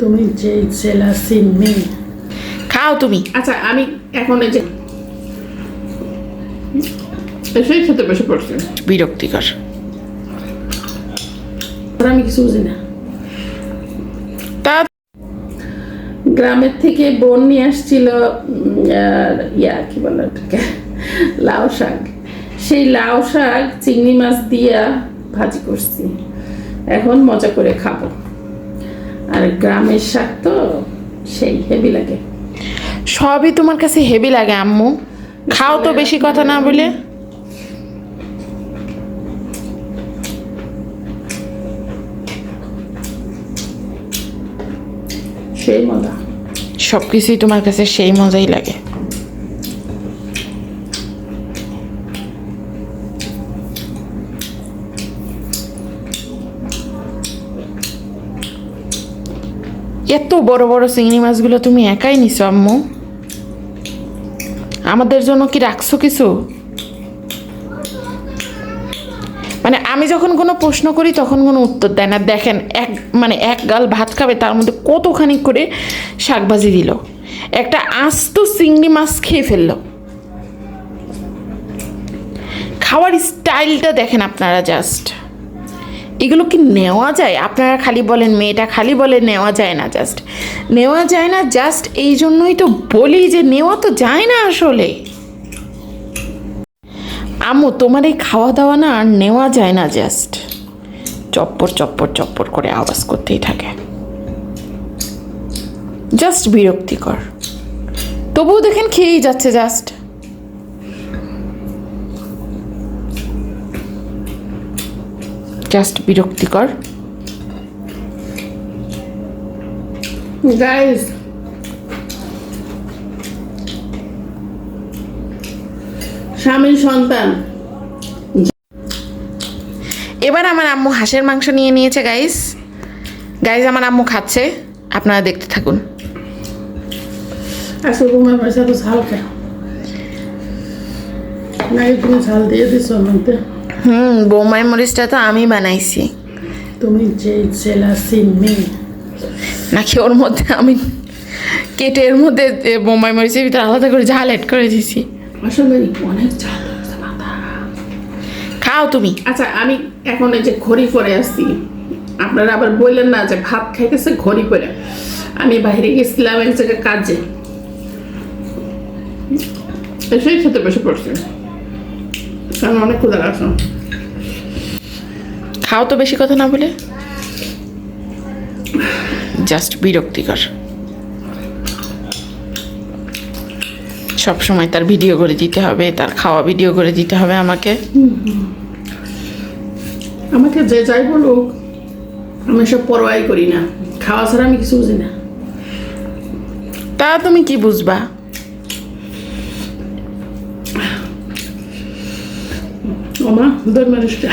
তুমি যে জেলা সিনমি খাও তুমি। আচ্ছা আমি এখন এই যে এসেই খেতে বসে পড়ছি। বিরক্তিকর। আমি কিছু বুঝি না। তা গ্রামের থেকে বোন নিয়ে আসছিল ইয়া কি বলে ওটাকে? লাউ শাক। সেই লাউ শাক চিংড়ি মাছ দিয়া ভাজি করছি। এখন মজা করে খাব। আর গ্রামের শাক তো সেই হেভি লাগে। সবই তোমার কাছে হেভি লাগে আম্মু। খাও তো বেশি কথা না বলে। সেই মজা। সব কিছুই তোমার কাছে সেই মজাই লাগে। এত বড় বড় চিংড়ি মাছগুলো তুমি একাই নিছো, আম্মু। আমাদের জন্য কি রাখছো কিছু? মানে আমি যখন কোনো প্রশ্ন করি, তখন কোনো উত্তর দেয় না। দেখেন, এক মানে এক গাল ভাত খাবে, তার মধ্যে কতখানি করে শাকভাজি দিল। একটা আস্ত চিংড়ি মাছ খেয়ে ফেলল। খাওয়ার স্টাইলটা দেখেন আপনারা জাস্ট এগুলো কি নেওয়া যায়? আপনারা খালি বলেন, মেয়েটা খালি বলে নেওয়া যায় না জাস্ট নেওয়া যায় না জাস্ট এই জন্যই তো বলি যে নেওয়া তো যায় না আসলে। আম্মু তোমার এই খাওয়া দাওয়া না আর নেওয়া যায় না জাস্ট চপ্পর চপ্পর চপ্পর করে আওয়াজ করতেই থাকে। জাস্ট বিরক্তিকর। তবুও দেখেন খেয়েই যাচ্ছে জাস্ট জাস্ট বিরক্তিকর। গাইস স্বামী সন্তান। এবার আমার আম্মু হাঁসের মাংস নিয়ে নিয়েছে গাইস গাইস আমার আম্মু খাচ্ছে। আপনারা দেখতে থাকুন। আজকে তোমার পয়সা তো ঝাল খায় নাকি তুমি ঝাল দিয়ে দিছো মধ্যে হুম বোম্বাই মরিচটা তো আমি বানাইছি। তুমি যে জেলা সিনমি নাকি ওর মধ্যে আমি কেটে এর মধ্যে বোম্বাই মরিচের ভিতরে আলাদা করে ঝাল অ্যাড করে দিয়েছি আসলে অনেক ঝাল খাও তুমি। আচ্ছা আমি এখন এই যে ঘড়ি পরে আসছি আপনারা আবার বললেন না যে ভাত খাইতেছে ঘড়ি পরে। আমি বাইরে গেছিলাম এক জায়গায় কাজে। এসেই খেতে বসে পড়ছি। কারণ অনেক লাগছে। খাও তো বেশি কথা না বলে। জাস্ট বিরক্তিকর। সব সময় তার ভিডিও করে দিতে হবে তার খাওয়া ভিডিও করে দিতে হবে আমাকে। আমাকে যে যাই বলুক আমি সব পরোয়াই করি না। খাওয়া ছাড়া আমি কিছু বুঝি না। তা তুমি কি বুঝবা? ama dönmen işte.